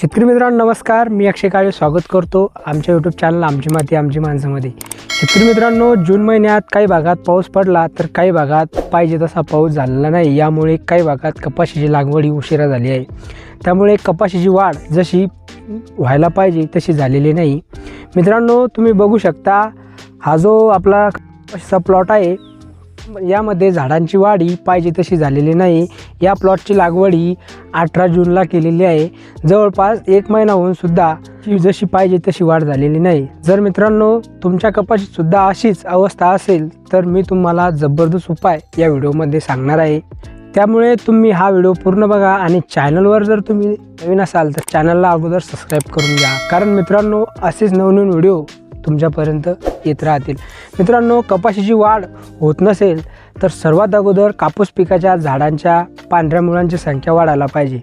शेतकरी मित्रांनो नमस्कार. मी अक्षय काळे स्वागत करतो आमच्या यूट्यूब चॅनल आमची माती आमची माणसामध्ये. शेतकरी मित्रांनो जून महिन्यात काही भागात पाऊस पडला तर काही भागात पाहिजे तसा पाऊस झालेला नाही. यामुळे काही भागात कपाशीची लागवड ही उशिरा झाली आहे. त्यामुळे कपाशीची वाढ जशी व्हायला पाहिजे तशी झालेली नाही. मित्रांनो तुम्ही बघू शकता हा जो आपला कपाशीचा प्लॉट आहे यामध्ये झाडांची वाढ ही पाहिजे तशी झालेली नाही. या प्लॉटची लागवड ही अठरा जूनला केलेली आहे. जवळपास एक महिना होऊन सुद्धा जशी पाहिजे तशी वाढ झालेली नाही. जर मित्रांनो तुमच्या कपाशीतसुद्धा अशीच अवस्था असेल तर मी तुम्हाला जबरदस्त उपाय या व्हिडिओमध्ये सांगणार आहे. त्यामुळे तुम्ही हा व्हिडिओ पूर्ण बघा आणि चॅनलवर जर तुम्ही नवीन असाल तर चॅनलला अगोदर सबस्क्राईब करून घ्या. कारण मित्रांनो असेच नवनवीन व्हिडिओ तुमच्यापर्यंत येत राहतील. मित्रांनो कपाशीची वाढ होत नसेल तर सर्वात अगोदर कापूस पिकाच्या झाडांच्या पांढऱ्या मुळांची संख्या वाढायला पाहिजे.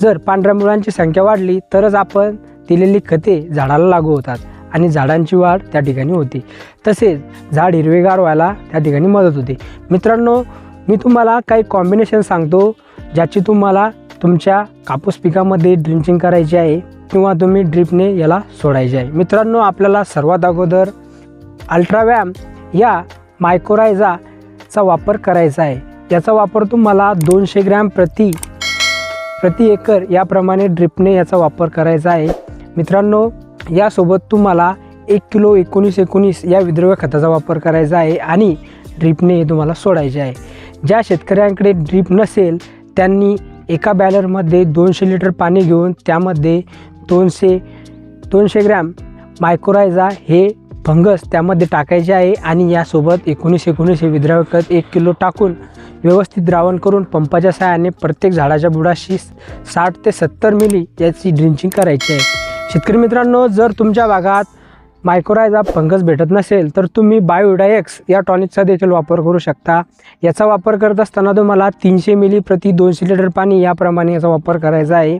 जर पांढऱ्या मुळांची संख्या वाढली तरच आपण दिलेली खते झाडाला लागू होतात आणि झाडांची वाढ त्या ठिकाणी होते. तसेच झाड हिरवेगार व्हायला त्या ठिकाणी मदत होते. मित्रांनो मी तुम्हाला काही कॉम्बिनेशन सांगतो ज्याची तुम्हाला तुमच्या कापूस पिकामध्ये ड्रिंचिंग करायची आहे. किंवा तुम्ही ड्रिपने याला सोडायचे. आहे मित्रांनो आपल्याला सर्वात अगोदर अल्ट्रावॅम या मायक्रोरायझाचा वापर करायचा आहे. याचा वापर तुम्हाला दोनशे ग्रॅम प्रति प्रति एकर याप्रमाणे ड्रिपने याचा वापर करायचा आहे. मित्रांनो यासोबत तुम्हाला एक किलो एकोणीस एकोणीस या विद्रव्य खताचा वापर करायचा आहे आणि ड्रिपने हे तुम्हाला सोडायचे आहे. ज्या शेतकऱ्यांकडे ड्रीप नसेल त्यांनी एका बॅलरमध्ये दोनशे लिटर पाणी घेऊन त्यामध्ये दोनशे दोनशे ग्रॅम मायक्रोरायझा हे फंगस त्यामध्ये टाकायचे आहे आणि यासोबत एकोणीस एकोणीस हे विद्रावकत एक किलो टाकून व्यवस्थित द्रावण करून पंपाच्या सहाय्याने प्रत्येक झाडाच्या बुडाशी साठ ते सत्तर मिली याची ड्रिंचिंग करायची आहे. शेतकरी मित्रांनो जर तुमच्या भागात मायक्रोरायझा फंगस भेटत नसेल तर तुम्ही बायोडायक्स या टॉनिकचा देखील वापर करू शकता. याचा वापर करत असताना तुम्हाला तीनशे मिली प्रति दोनशे लिटर पाणी याप्रमाणे याचा वापर करायचा आहे.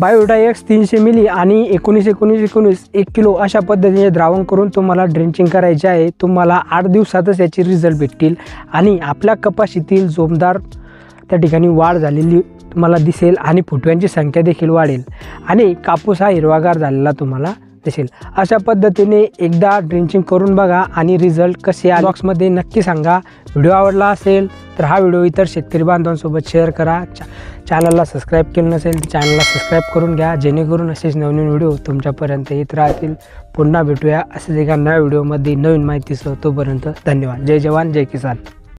बायोडायक्स तीनशे मिली आणि एकोणीस एकोणीस एकोणीस एक किलो अशा पद्धतीने द्रावण करून तुम्हाला ड्रेंचिंग करायचे आहे. तुम्हाला आठ दिवसातच याचे रिझल्ट भेटतील. आणि आपल्या कपाशीतील जोमदार त्या ठिकाणी वाढ झालेली तुम्हाला दिसेल आणि फुटव्यांची संख्या देखील वाढेल. आणि कापूस हा हिरवागार झालेला तुम्हाला दिसेल. अशा पद्धतीने एकदा ड्रिंचिंग करून बघा आणि रिझल्ट कसे आहे बॉक्समध्ये नक्की सांगा. व्हिडिओ आवडला असेल तर हा व्हिडिओ इतर शेतकरी बांधवांसोबत शेअर करा. चा चॅनलला सबस्क्राईब केलं नसेल तर चॅनलला सबस्क्राईब करून घ्या. जेणेकरून असेच नवनवीन व्हिडिओ तुमच्यापर्यंत येत राहतील. पुन्हा भेटूया असेच एका नव्या व्हिडिओमध्ये नवीन माहितीसह तोपर्यंत धन्यवाद. जय जवान जय किसान.